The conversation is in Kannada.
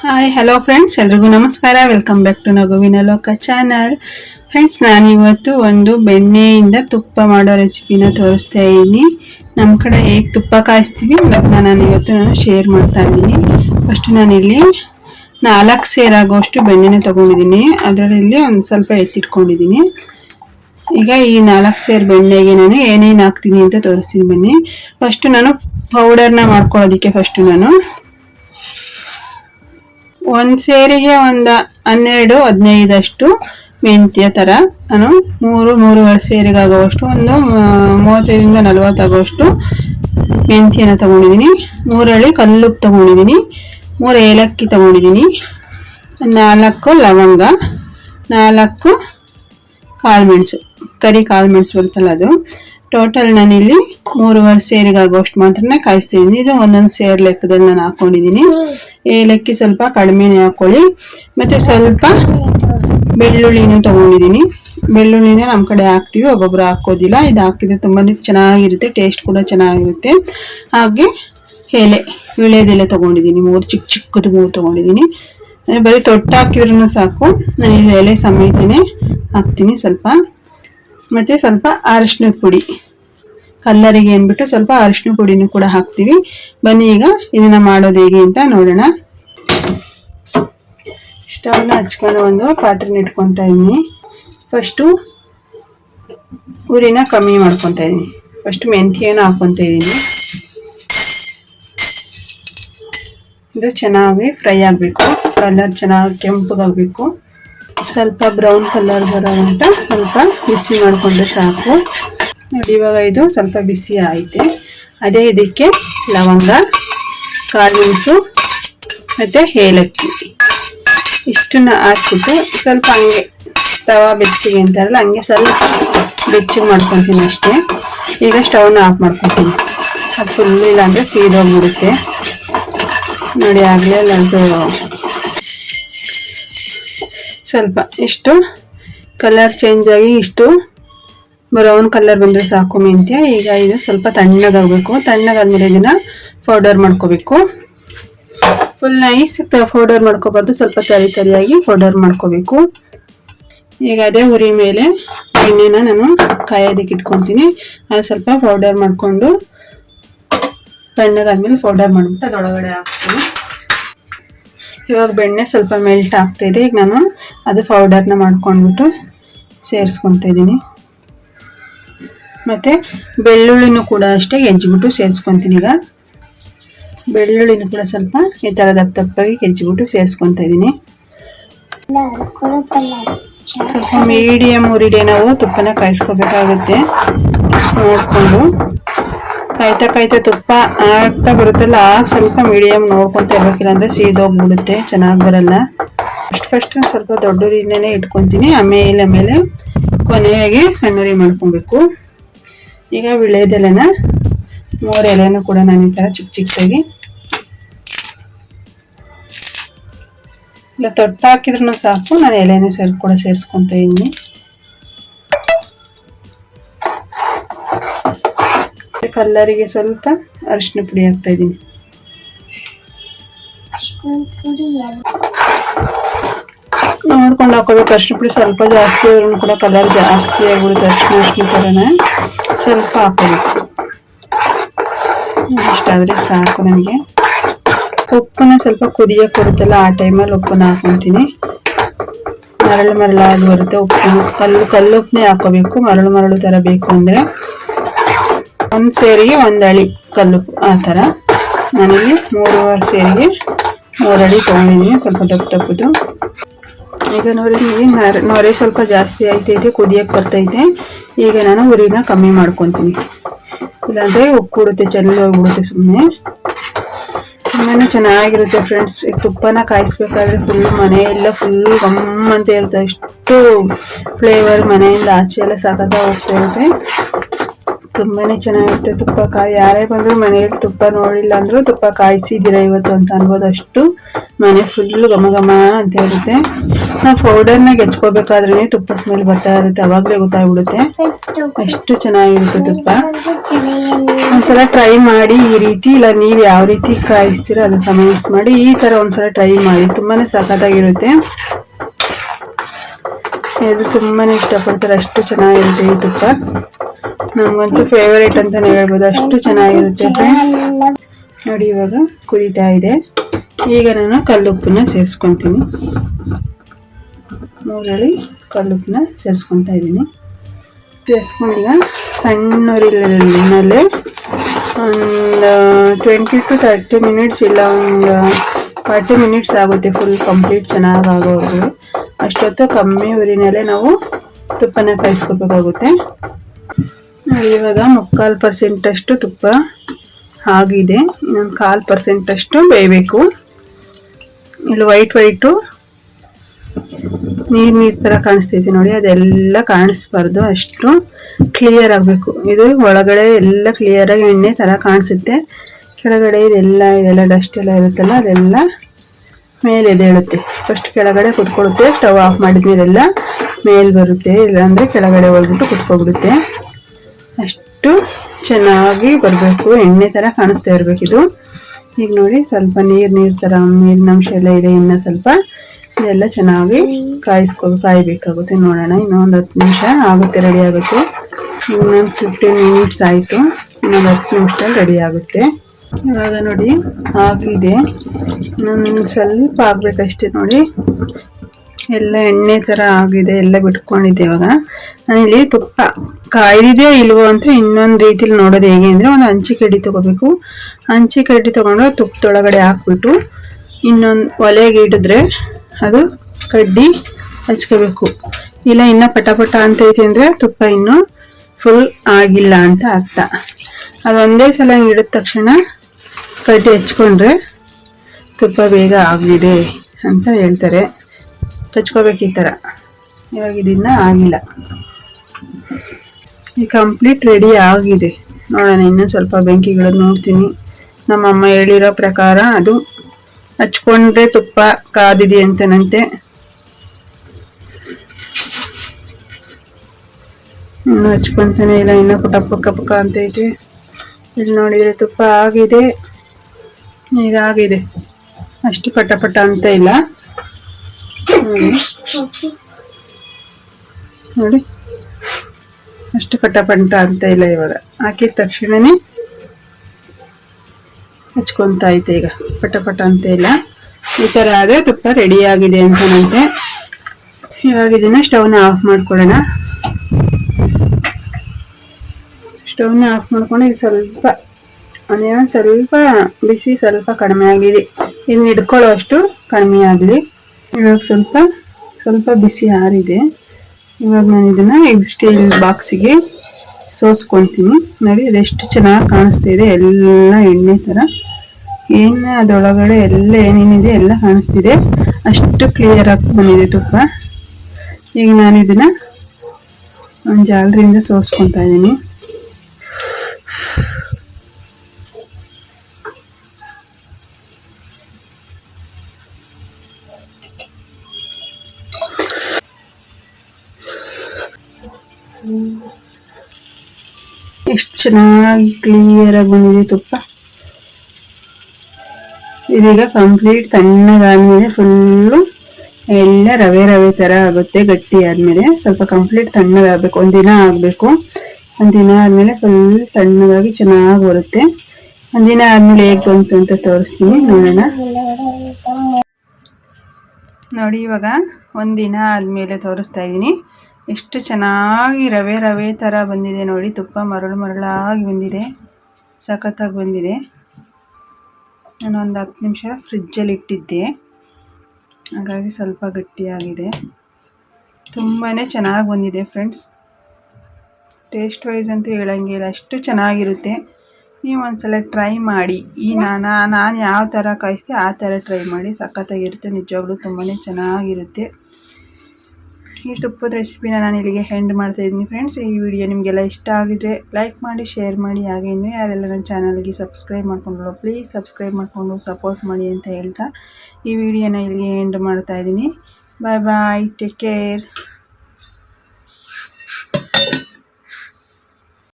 ಹಾಯ್ ಹಲೋ ಫ್ರೆಂಡ್ಸ್ ಎಲ್ರಿಗೂ ನಮಸ್ಕಾರ. ವೆಲ್ಕಮ್ ಬ್ಯಾಕ್ ಟು ನಗುವಿನ ಲೋಕ ಚಾನಲ್ ಫ್ರೆಂಡ್ಸ್ ನಾನಿವತ್ತು ಒಂದು ಬೆಣ್ಣೆಯಿಂದ ತುಪ್ಪ ಮಾಡೋ ರೆಸಿಪಿನ ತೋರಿಸ್ತಾ ಇದ್ದೀನಿ. ನಮ್ಮ ಕಡೆ ಹೇಗೆ ತುಪ್ಪ ಕಾಯಿಸ್ತೀವಿ ಅದನ್ನ ನಾನು ಇವತ್ತು ನಾನು ಶೇರ್ ಮಾಡ್ತಾ ಇದ್ದೀನಿ. ಫಸ್ಟ್ ನಾನಿಲ್ಲಿ ನಾಲ್ಕು ಸೇರಾಗುವಷ್ಟು ಬೆಣ್ಣೆನೇ ತೊಗೊಂಡಿದ್ದೀನಿ. ಅದರಲ್ಲಿ ಒಂದು ಸ್ವಲ್ಪ ಎತ್ತಿಟ್ಕೊಂಡಿದ್ದೀನಿ. ಈಗ ಈ ನಾಲ್ಕು ಸೇರು ಬೆಣ್ಣೆಗೆ ನಾನು ಏನೇನು ಹಾಕ್ತೀನಿ ಅಂತ ತೋರಿಸ್ತೀನಿ ಬನ್ನಿ. ಫಸ್ಟು ನಾನು ಪೌಡರ್ನ ಮಾಡ್ಕೊಳ್ಳೋದಕ್ಕೆ ಫಸ್ಟು ನಾನು ಒಂದು ಸೇರಿಗೆ ಒಂದು ಹನ್ನೆರಡು, ಹದಿನೈದಷ್ಟು ಮೆಂತ್ಯ ಥರ ನಾನು ಮೂರು, ಮೂರುವರೆ ಸೇರಿಗೆ ಆಗುವಷ್ಟು, ಒಂದು ಮೂವತ್ತೈದರಿಂದ ನಲವತ್ತು ಆಗುವಷ್ಟು ಮೆಂತ್ಯನ ತಗೊಂಡಿದ್ದೀನಿ. ಮೂರಳಿ ಕಲ್ಲು ತಗೊಂಡಿದ್ದೀನಿ. ಮೂರು ಏಲಕ್ಕಿ ತಗೊಂಡಿದ್ದೀನಿ. ನಾಲ್ಕು ಲವಂಗ, ನಾಲ್ಕು ಕಾಳುಮೆಣಸು ಕರಿ ಕಾಳುಮೆಣಸು ಬರುತ್ತಲ್ಲ ಅದು. ಟೋಟಲ್ ನಾನಿಲ್ಲಿ ಮೂರುವರೆ ಸೇರಿಗೆ ಆಗೋಷ್ಟು ಮಾತ್ರ ಕಾಯಿಸ್ತಾ ಇದ್ದೀನಿ. ಇದು ಒಂದೊಂದು ಸೇರ್ ಲೆಕ್ಕದಲ್ಲಿ ನಾನು ಹಾಕೊಂಡಿದ್ದೀನಿ. ಏಲಕ್ಕಿ ಸ್ವಲ್ಪ ಕಡಿಮೆನೇ ಹಾಕೊಳ್ಳಿ. ಮತ್ತೆ ಸ್ವಲ್ಪ ಬೆಳ್ಳುಳ್ಳಿನೂ ತಗೊಂಡಿದ್ದೀನಿ. ಬೆಳ್ಳುಳ್ಳಿನ ನಮ್ಮ ಕಡೆ ಹಾಕ್ತೀವಿ, ಒಬ್ಬೊಬ್ರು ಹಾಕೋದಿಲ್ಲ. ಇದು ಹಾಕಿದ್ರೆ ತುಂಬಾ ಚೆನ್ನಾಗಿರುತ್ತೆ, ಟೇಸ್ಟ್ ಕೂಡ ಚೆನ್ನಾಗಿರುತ್ತೆ. ಹಾಗೆ ಎಲೆ ವಿಳೆದೆಲೆ ತಗೊಂಡಿದ್ದೀನಿ. ಮೂರು ಚಿಕ್ಕ ಚಿಕ್ಕದು ಮೂರು ತಗೊಂಡಿದ್ದೀನಿ. ಅಂದ್ರೆ ಬರೀ ತೊಟ್ಟು ಹಾಕಿದ್ರೂ ಸಾಕು. ನಾನು ಇಲ್ಲಿ ಎಲೆ ಸಮೇತನೇ ಹಾಕ್ತೀನಿ ಸ್ವಲ್ಪ. ಮತ್ತು ಸ್ವಲ್ಪ ಅರಿಶಿನದ ಪುಡಿ. ಕಲ್ಲರಿಗೆ ಅಂದ್ಬಿಟ್ಟು ಸ್ವಲ್ಪ ಅರಿಶಿನ ಪುಡಿನೂ ಕೂಡ ಹಾಕ್ತೀವಿ. ಬನ್ನಿ ಈಗ ಇದನ್ನ ಮಾಡೋದು ಹೇಗೆ ಅಂತ ನೋಡೋಣ. ಸ್ಟವ್ನ ಹಚ್ಕೊಂಡು ಒಂದು ಪಾತ್ರೆನ ಇಟ್ಕೊತಾ ಇದ್ದೀನಿ. ಫಸ್ಟು ಉರಿನ ಕಮ್ಮಿ ಮಾಡ್ಕೊತಾ ಇದ್ದೀನಿ. ಫಸ್ಟ್ ಮೆಂತ್ಯನ ಹಾಕ್ಕೊತಾ ಇದ್ದೀನಿ. ಇದು ಚೆನ್ನಾಗಿ ಫ್ರೈ ಆಗಬೇಕು. ಕಲರ್ ಚೆನ್ನಾಗಿ ಕೆಂಪಗಾಗಬೇಕು. ಸ್ವಲ್ಪ ಬ್ರೌನ್ ಕಲರ್ ಬರೋ ಅಂತ ಸ್ವಲ್ಪ ಬಿಸಿ ಮಾಡಿಕೊಂಡ್ರೆ ಸಾಕು. ನೋಡಿ, ಇವಾಗ ಇದು ಸ್ವಲ್ಪ ಬಿಸಿ ಆಯಿತು. ಅದೇ ಇದಕ್ಕೆ ಲವಂಗ ಕಾಳುಮೆಣಸು ಮತ್ತು ಏಲಕ್ಕಿ. ಇಷ್ಟನ್ನ ಹಾಕ್ಬಿಟ್ಟು ಸ್ವಲ್ಪ ಹಂಗೆ, ತವಾ ಬೆಚ್ಚಿಗೆ ಅಂತಾರಲ್ಲ, ಹಂಗೆ ಸ್ವಲ್ಪ ಬೆಚ್ಚಗೆ ಮಾಡ್ಕೊತೀನಿ ಅಷ್ಟೇ. ಈಗ ಸ್ಟವ್ನ ಆಫ್ ಮಾಡ್ಕೊತೀನಿ ಅದು ಫುಲ್ ಇಲ್ಲ ಅಂದರೆ ಸೀದೋಗ್ಬಿಡುತ್ತೆ. ನೋಡಿ ಆಗಲೇ ಅದು ಸ್ವಲ್ಪ ಇಷ್ಟು ಕಲರ್ ಚೇಂಜ್ ಆಗಿ ಇಷ್ಟು ಬ್ರೌನ್ ಕಲರ್ ಬಂದರೆ ಸಾಕು ಮೆಂತ್ಯ. ಈಗ ಇದು ಸ್ವಲ್ಪ ತಣ್ಣಗಾಗಬೇಕು. ತಣ್ಣಗಾದ್ಮೇಲೆ ಇದನ್ನ ಪೌಡರ್ ಮಾಡ್ಕೋಬೇಕು. ಫುಲ್ ನೈಸ್ ಪೌಡರ್ ಮಾಡ್ಕೋಬಾರ್ದು. ಸ್ವಲ್ಪ ತರಿ ತರಿಯಾಗಿ ಪೌಡರ್ ಮಾಡ್ಕೋಬೇಕು. ಈಗ ಅದೇ ಉರಿ ಮೇಲೆ ಎಣ್ಣೆನ ನಾನು ಕಾಯೋದಕ್ಕೆ ಇಟ್ಕೊತೀನಿ ಅದು ಸ್ವಲ್ಪ ಪೌಡರ್ ಮಾಡಿಕೊಂಡು ತಣ್ಣಗಾದ್ಮೇಲೆ ಪೌಡರ್ ಮಾಡಿಬಿಟ್ಟು ಅದರೊಳಗಡೆ ಹಾಕ್ತೀನಿ. ಇವಾಗ ಬೆಣ್ಣೆ ಸ್ವಲ್ಪ ಮೆಲ್ಟ್ ಆಗ್ತಾಯಿದೆ ಈಗ ನಾನು ಅದು ಪೌಡರ್ನ ಮಾಡ್ಕೊಂಡ್ಬಿಟ್ಟು ಸೇರಿಸ್ಕೊತಾ ಇದ್ದೀನಿ. ಮತ್ತು ಬೆಳ್ಳುಳ್ಳಿನೂ ಕೂಡ ಅಷ್ಟೇ ಹೆಂಚ್ಬಿಟ್ಟು ಸೇರಿಸ್ಕೊತೀನಿ ಈಗ. ಬೆಳ್ಳುಳ್ಳಿನೂ ಕೂಡ ಸ್ವಲ್ಪ ಈ ಥರ ದಪ್ಪ ದಪ್ಪಾಗಿ ಹೆಂಚ್ಬಿಟ್ಟು ಸೇರಿಸ್ಕೊತಾ ಇದ್ದೀನಿ. ಸ್ವಲ್ಪ ಮೀಡಿಯಮ್ ಉರಿಡೆ ನಾವು, ತುಪ್ಪನ ಕಾಯಿಸ್ಕೋಬೇಕಾಗುತ್ತೆ. ನೋಡಿಕೊಂಡು. ಕಾಯ್ತಾ ಕಾಯ್ತಾ ತುಪ್ಪ ಆಗ್ತಾ ಬರುತ್ತಲ್ಲ, ಆಗ ಸ್ವಲ್ಪ ಮೀಡಿಯಮ್ ನೋಡ್ಕೊಂತ ಇರ್ಬೇಕಿಲ್ಲ ಅಂದರೆ ಸೀದೋಗ್ಬಿಡುತ್ತೆ, ಚೆನ್ನಾಗಿ ಬರಲ್ಲ. ಫಸ್ಟ್ ಫಸ್ಟ್ ಸ್ವಲ್ಪ ದೊಡ್ಡ ಉರಿನೇ ಇಟ್ಕೊತೀನಿ, ಆಮೇಲೆ ಆಮೇಲೆ ಕೊನೆಯಾಗಿ ಸಣ್ಣ ಉರಿ ಮಾಡ್ಕೊಬೇಕು. ಈಗ ವಿಳೆದೆಲೆನ ಮೂರು ಎಲೆನೂ ಕೂಡ ನಾನು ಈ ಥರ ಚಿಕ್ಕ ಚಿಕ್ಕದಾಗಿ ಇಲ್ಲ ತೊಟ್ಟು ಹಾಕಿದ್ರೂ ಸಾಕು. ನಾನು ಎಲೆನೂ ಸೇರಿ ಕೂಡ ಸೇರಿಸ್ಕೊತ ಇದ್ದೀನಿ. ಕಲ್ಲರಿಗೆ ಸ್ವಲ್ಪ ಅರಿಶಿನ ಪುಡಿ ಹಾಕ್ತಾ ಇದ್ದೀನಿ. ನೋಡ್ಕೊಂಡು ಹಾಕೋಬೇಕು. ಅರಿಶಿನ ಪುಡಿ ಸ್ವಲ್ಪ ಜಾಸ್ತಿ ಆದ್ರೂ ಕೂಡ ಕಲರ್ ಜಾಸ್ತಿ ಆಗ್ಬಿಡುತ್ತೆ. ಅರಿಶಿನ ಅರಿಶಿನ ಥರನೇ ಸ್ವಲ್ಪ ಹಾಕಬೇಕು ಇಷ್ಟಾದರೆ ಸಾಕು ನನಗೆ. ಉಪ್ಪನ್ನ ಸ್ವಲ್ಪ ಕುದಿಯೋಕೆ ಬರುತ್ತಲ್ಲ, ಆ ಟೈಮಲ್ಲಿ ಉಪ್ಪನ್ನ ಹಾಕೊತೀನಿ. ಮರಳು ಮರಳಾಗಿ ಬರುತ್ತೆ ಉಪ್ಪು. ಕಲ್ಲು ಕಲ್ಲುಪ್ಪನೇ ಹಾಕೋಬೇಕು ಮರಳು ಮರಳು ಥರ ಬೇಕು ಅಂದರೆ. ಒಂದು ಸೇರಿಗೆ ಒಂದು ಅಳಿ ಕಲ್ಲುಪ್ಪು ಆ ಥರ. ನನಗೆ ಮೂರುವರೆ ಸೇರಿಗೆ ಮೂರು ಅಡಿ ತೊಗೊಂಡಿದ್ದೀನಿ, ಸ್ವಲ್ಪ ದಪ್ಪ ದಪ್ಪದು. ಈಗ ನೋಡಿ ನೊರೆ ಸ್ವಲ್ಪ ಜಾಸ್ತಿ ಆಯ್ತೈತೆ, ಕುದಿಯೋಕೆ ಬರ್ತೈತೆ. ಈಗ ನಾನು ಉರಿನ ಕಮ್ಮಿ ಮಾಡ್ಕೊತೀನಿ. ಇಲ್ಲಾಂದರೆ ಉಕ್ಕಿಬಿಡುತ್ತೆ ಚೆಲ್ಲಿ ಹೋಗ್ಬಿಡುತ್ತೆ ಸುಮ್ಮನೆ ತುಂಬಾ ಚೆನ್ನಾಗಿರುತ್ತೆ ಫ್ರೆಂಡ್ಸ್ ತುಪ್ಪನ ಕಾಯಿಸ್ಬೇಕಾದ್ರೆ ಫುಲ್ ಮನೆಯೆಲ್ಲ ಫುಲ್ ಗಮ್ ಅಂತ ಇರುತ್ತೆ. ಅಷ್ಟು ಫ್ಲೇವರ್ ಮನೆಯಿಂದ ಆಚೆ ಎಲ್ಲ ಸಾಕಾಗ ಹೋಗ್ತಾ ಇರುತ್ತೆ. ತುಂಬಾ ಚೆನ್ನಾಗಿರುತ್ತೆ ತುಪ್ಪ ಕಾಯಿ. ಯಾರೇ ಬಂದರೂ ಮನೆಯಲ್ಲಿ ತುಪ್ಪ ನೋಡಿಲ್ಲ ಅಂದರೂ ತುಪ್ಪ ಕಾಯಿಸಿದ್ದೀರಾ ಇವತ್ತು ಅಂತ ಅನ್ಬೋದು ಅಷ್ಟು. ಮನೆ ಫುಲ್ ಘಮ ಘಮ ಅಂತ ಇರುತ್ತೆ. ನಾವು ಪೌಡರ್ನಾಗ ಹೆಚ್ಕೋಬೇಕಾದ್ರೆ ತುಪ್ಪ ಸ್ಮೆಲ್ ಬರ್ತಾ ಇರುತ್ತೆ? ಅವಾಗಲೇ ಗೊತ್ತಾಗ್ಬಿಡುತ್ತೆ. ಅಷ್ಟು ಚೆನ್ನಾಗಿರುತ್ತೆ ತುಪ್ಪ. ಒಂದ್ಸಲ ಟ್ರೈ ಮಾಡಿ, ಈ ರೀತಿ ಇಲ್ಲ, ನೀವು ಯಾವ ರೀತಿ ಕಾಯಿಸ್ತೀರ ಅದನ್ನ ಕಮೆಂಟ್ಸ್ ಮಾಡಿ, ಈ ಥರ ಒಂದ್ಸಲ ಟ್ರೈ ಮಾಡಿ. ತುಂಬಾನೇ ಸಖತ್ತಾಗಿರುತ್ತೆ. ಎಲ್ಲರೂ ತುಂಬಾನೇ ಇಷ್ಟಪಡ್ತಾರೆ. ಅಷ್ಟು ಚೆನ್ನಾಗಿರುತ್ತೆ ಈ ತುಪ್ಪ. ನಮಗಂತೂ ಫೇವರೇಟ್ ಅಂತಾನೆ ಹೇಳ್ಬೋದು. ಅಷ್ಟು ಚೆನ್ನಾಗಿರುತ್ತೆ ಫ್ರೆಂಡ್ಸ್ ನೋಡಿ ಇವಾಗ ಕುದೀತಾ ಇದೆ. ಈಗ ನಾನು ಕಲ್ಲುಪ್ಪನ್ನ ಸೇರಿಸ್ಕೊತೀನಿ. ಮೂರಳಿ ಕಲ್ಲುಪ್ಪನ್ನ ಸೇರಿಸ್ಕೊತಾ ಇದ್ದೀನಿ. ಸೇರಿಸ್ಕೊಂಡೀಗ ಸಣ್ಣ ಉರಿಲಿನಲ್ಲೇ ಒಂದು ಟ್ವೆಂಟಿ ಟು ತರ್ಟಿ ಮಿನಿಟ್ಸ್ ಇಲ್ಲ, ಒಂದು ಫಾರ್ಟಿ ಮಿನಿಟ್ಸ್ ಆಗುತ್ತೆ ಫುಲ್ ಕಂಪ್ಲೀಟ್ ಚೆನ್ನಾಗಿ ಆಗೋದು ಅಷ್ಟೊತ್ತು ಕಮ್ಮಿ ಉರಿನಲ್ಲೇ ನಾವು ತುಪ್ಪನ ಕಾಯಿಸ್ಕೋಬೇಕಾಗುತ್ತೆ. ನೋಡಿ ಇವಾಗ ಮುಕ್ಕಾಲು ಪರ್ಸೆಂಟಷ್ಟು ತುಪ್ಪ ಆಗಿದೆ. ಇನ್ನೊಂದು ಕಾಲು ಪರ್ಸೆಂಟಷ್ಟು ಬೇಯಬೇಕು. ಇಲ್ಲಿ ವೈಟ್ ವೈಟು ನೀರು ನೀರು ಥರ ಕಾಣಿಸ್ತೈತಿ ನೋಡಿ, ಅದೆಲ್ಲ ಕಾಣಿಸ್ಬಾರ್ದು. ಅಷ್ಟು ಕ್ಲಿಯರ್ ಆಗಬೇಕು. ಇದು ಒಳಗಡೆ ಎಲ್ಲ ಕ್ಲಿಯರಾಗಿ ಎಣ್ಣೆ ಥರ ಕಾಣಿಸುತ್ತೆ. ಕೆಳಗಡೆ ಇದೆಲ್ಲ ಇದೆಲ್ಲ ಡಸ್ಟ್ ಎಲ್ಲ ಇರುತ್ತಲ್ಲ, ಅದೆಲ್ಲ ಮೇಲೆ ಎದ್ದೇಳುತ್ತೆ ಫಸ್ಟ್ ಕೆಳಗಡೆ ಕುತ್ಕೊಳುತ್ತೆ ಸ್ಟವ್ ಆಫ್ ಮಾಡಿದ ಮೇಲೆಲ್ಲ ಮೇಲೆ ಬರುತ್ತೆ. ಇಲ್ಲಾಂದರೆ ಕೆಳಗಡೆ ಹೋಗ್ಬಿಟ್ಟು ಕುತ್ಕೊಬಿಡುತ್ತೆ. ಅಷ್ಟು ಚೆನ್ನಾಗಿ ಬರಬೇಕು. ಎಣ್ಣೆ ಥರ ಕಾಣಿಸ್ತಾ ಇರಬೇಕು ಇದು. ಈಗ ನೋಡಿ, ಸ್ವಲ್ಪ ನೀರು ನೀರು ಥರ ನೀರಿನ ಅಂಶ ಎಲ್ಲ ಇದೆ, ಇನ್ನು ಸ್ವಲ್ಪ. ಇದೆಲ್ಲ ಚೆನ್ನಾಗಿ ಕಾಯಿಸ್ಕೊ ಕಾಯಬೇಕಾಗುತ್ತೆ ನೋಡೋಣ ಇನ್ನೊಂದು ಹತ್ತು ನಿಮಿಷ ಆಗುತ್ತೆ ರೆಡಿ ಆಗುತ್ತೆ. ಇನ್ನೊಂದು ಫಿಫ್ಟೀನ್ ಮಿನಿಟ್ಸ್ ಆಯಿತು, ಇನ್ನೊಂದು ಹತ್ತು ನಿಮಿಷದಲ್ಲಿ ರೆಡಿ ಆಗುತ್ತೆ. ಇವಾಗ ನೋಡಿ ಆಗಿದೆ ಇನ್ನೊಂದು ಸ್ವಲ್ಪ ಆಗಬೇಕಷ್ಟೇ ನೋಡಿ. ಎಲ್ಲ ಎಣ್ಣೆ ಥರ ಆಗಿದೆ, ಎಲ್ಲ ಬಿಟ್ಕೊಂಡಿದ್ದೆ ಇವಾಗ. ನಾನಿಲ್ಲಿ ತುಪ್ಪ ಕಾಯ್ದಿದೆಯೋ ಇಲ್ವೋ ಅಂತ ಇನ್ನೊಂದು ರೀತಿಲಿ ನೋಡೋದು ಹೇಗೆ ಅಂದರೆ ಒಂದು ಹಂಚಿ ಕಡ್ಡಿ ತೊಗೋಬೇಕು. ಹಂಚಿ ಕಡ್ಡಿ ತೊಗೊಂಡು ತುಪ್ಪದೊಳಗಡೆ ಹಾಕ್ಬಿಟ್ಟು ಇನ್ನೊಂದು ಒಲೆಗೆ ಇಡಿದ್ರೆ ಅದು ಕಡ್ಡಿ ಹಚ್ಕೋಬೇಕು. ಇಲ್ಲ, ಇನ್ನು ಪಟ ಪಟ ಅಂತ ಐತಿ ಅಂದರೆ ತುಪ್ಪ ಇನ್ನೂ ಫುಲ್ ಆಗಿಲ್ಲ ಅಂತ ಅರ್ಥ. ಅದೊಂದೇ ಸಲ ಇಡಿದ ತಕ್ಷಣ ಕಡ್ಡಿ ಹಚ್ಕೊಂಡ್ರೆ ತುಪ್ಪ ಬೇಗ ಆಗಿದೆ ಅಂತ ಹೇಳ್ತಾರೆ. ಹಚ್ಕೋಬೇಕು ಈ ಥರ. ಇವಾಗ ಇದನ್ನ ಆಗಿಲ್ಲ. ಈ ಕಂಪ್ಲೀಟ್ ರೆಡಿ ಆಗಿದೆ. ನೋಡೋಣ, ಇನ್ನೂ ಸ್ವಲ್ಪ ಬೆಂಕಿಗಳನ್ನು ನೋಡ್ತೀನಿ. ನಮ್ಮಮ್ಮ ಹೇಳಿರೋ ಪ್ರಕಾರ ಅದು ಹಚ್ಕೊಂಡ್ರೆ ತುಪ್ಪ ಕಾದಿದೆ ಅಂತನಂತೆ ಇನ್ನು ಹಚ್ಕೊಂತಾನೆ ಇಲ್ಲ, ಇನ್ನು ಪುಟ ಪಕ್ಕ ಪಕ್ಕ ಅಂತ ಐತೆ. ಇಲ್ಲಿ ನೋಡಿದರೆ ತುಪ್ಪ ಆಗಿದೆ. ಆಗಿದೆ. ಅಷ್ಟು ಪಟ ಪಟ ಅಂತ ಇಲ್ಲ. ನೋಡಿ. ಅಷ್ಟು ಪಟ ಅಂತ ಇಲ್ಲ ಇವಾಗ. ಹಾಕಿದ ತಕ್ಷಣನೇ ಹಚ್ಕೊಂತ ಐತೆ ಈಗ. ಪಟ ಪಟ ಅಂತ ಇಲ್ಲ. ಈ ಥರ ಆದರೆ ತುಪ್ಪ ರೆಡಿ ಆಗಿದೆ ಅಂತನಂತೆ ಇವಾಗ ಇದನ್ನ ಸ್ಟವ್ನ ಆಫ್ ಮಾಡ್ಕೊಳ್ಳೋಣ. ಸ್ಟವ್ನ ಆಫ್ ಮಾಡ್ಕೊಂಡು ಈಗ ಸ್ವಲ್ಪ ಅದೇ ಸ್ವಲ್ಪ ಬಿಸಿ ಸ್ವಲ್ಪ ಕಡಿಮೆ ಆಗಿದೆ. ಇನ್ನು ಹಿಡ್ಕೊಳ್ಳೋ ಅಷ್ಟು ಕಡಿಮೆ ಆಗಲಿ. ಇವಾಗ ಸ್ವಲ್ಪ ಸ್ವಲ್ಪ ಬಿಸಿ ಆರಿದೆ. ಇವಾಗ ನಾನು ಇದನ್ನು ಈಗ ಸ್ಟೀಲ್ ಬಾಕ್ಸಿಗೆ ಸೋಸ್ಕೊತೀನಿ. ನೋಡಿ, ಅದೆಷ್ಟು ಚೆನ್ನಾಗಿ ಕಾಣಿಸ್ತಾ ಇದೆ. ಎಲ್ಲ ಎಣ್ಣೆ ಥರ ಏನು ಅದರೊಳಗಡೆ ಎಲ್ಲ ಏನೇನಿದೆ ಎಲ್ಲ ಕಾಣಿಸ್ತಿದೆ. ಅಷ್ಟು ಕ್ಲಿಯರ್ ಆಗಿ ಬಂದಿದೆ ತುಪ್ಪ. ಈಗ ನಾನು ಇದನ್ನು ಒಂದು ಜಾಲರಿಯಿಂದ ಸೋಸ್ಕೊತಾ ಇದ್ದೀನಿ. ಚೆನ್ನಾಗಿ ಕ್ಲಿಯರಾಗಿ ಬಂದಿದೆ ತುಪ್ಪ. ಇದೀಗ ಕಂಪ್ಲೀಟ್ ತಣ್ಣಗಾದ್ಮೇಲೆ ಫುಲ್ಲು ಎಲ್ಲ ರವೆ ರವೆ ಥರ ಆಗುತ್ತೆ ಗಟ್ಟಿ ಆದಮೇಲೆ. ಸ್ವಲ್ಪ ಕಂಪ್ಲೀಟ್ ತಣ್ಣಗಾಗಬೇಕು. ಒಂದಿನ ಆಗಬೇಕು. ಒಂದಿನ ಆದಮೇಲೆ ಫುಲ್ ತಣ್ಣಗಾಗಿ ಚೆನ್ನಾಗಿ ಬರುತ್ತೆ. ಒಂದಿನ ಆದಮೇಲೆ ಹೇಗೆ ಬಂತು ಅಂತ ತೋರಿಸ್ತೀನಿ. ನೋಡೋಣ. ನೋಡಿ ಇವಾಗ ಒಂದಿನ ಆದಮೇಲೆ ತೋರಿಸ್ತಾ ಇದ್ದೀನಿ ಎಷ್ಟು ಚೆನ್ನಾಗಿ ರವೆ ರವೆ ಥರ ಬಂದಿದೆ ನೋಡಿ. ತುಪ್ಪ ಮರಳು ಮರಳಾಗಿ ಬಂದಿದೆ. ಸಖತ್ತಾಗಿ ಬಂದಿದೆ. ನಾನು ಒಂದು ಹತ್ತು ನಿಮಿಷ ಫ್ರಿಜ್ಜಲ್ಲಿ ಇಟ್ಟಿದ್ದೆ. ಹಾಗಾಗಿ ಸ್ವಲ್ಪ ಗಟ್ಟಿಯಾಗಿದೆ. ತುಂಬಾ ಚೆನ್ನಾಗಿ ಬಂದಿದೆ ಫ್ರೆಂಡ್ಸ್. ಟೇಸ್ಟ್ ವೈಸ್ ಅಂತೂ ಹೇಳಂಗಿಲ್ಲ ಅಷ್ಟು ಚೆನ್ನಾಗಿರುತ್ತೆ. ನೀವು ಒಂದ್ಸಲ ಟ್ರೈ ಮಾಡಿ. ಈ ನಾನು ನಾನು ಯಾವ ಥರ ಕಾಯಿಸ್ತೀವಿ ಆ ಥರ ಟ್ರೈ ಮಾಡಿ. ಸಖತ್ತಾಗಿರುತ್ತೆ. ನಿಜವಾಗ್ಲೂ ತುಂಬಾ ಚೆನ್ನಾಗಿರುತ್ತೆ. ಈ ತುಪ್ಪದ ರೆಸಿಪಿನ ನಾನು ಇಲ್ಲಿಗೆ ಹೆಂಡ್ ಮಾಡ್ತಾ ಇದ್ದೀನಿ ಫ್ರೆಂಡ್ಸ್ ಈ ವಿಡಿಯೋ ನಿಮಗೆಲ್ಲ ಇಷ್ಟ ಆಗಿದ್ರೆ ಲೈಕ್ ಮಾಡಿ ಶೇರ್ ಮಾಡಿ, ಹಾಗೆ ಇನ್ನೂ ಯಾರೆಲ್ಲ ನನ್ನ ಚಾನಲ್ಗೆ ಸಬ್ಸ್ಕ್ರೈಬ್ ಮಾಡ್ಕೊಂಡು ಪ್ಲೀಸ್ ಸಬ್ಸ್ಕ್ರೈಬ್ ಮಾಡಿಕೊಂಡು ಸಪೋರ್ಟ್ ಮಾಡಿ ಅಂತ ಹೇಳ್ತಾ ಈ ವಿಡಿಯೋನ ಇಲ್ಲಿಗೆ ಎಂಡ್ ಮಾಡ್ತಾಯಿದ್ದೀನಿ ಬಾಯ್ ಬಾಯ್ ಟೇಕ್ ಕೇರ್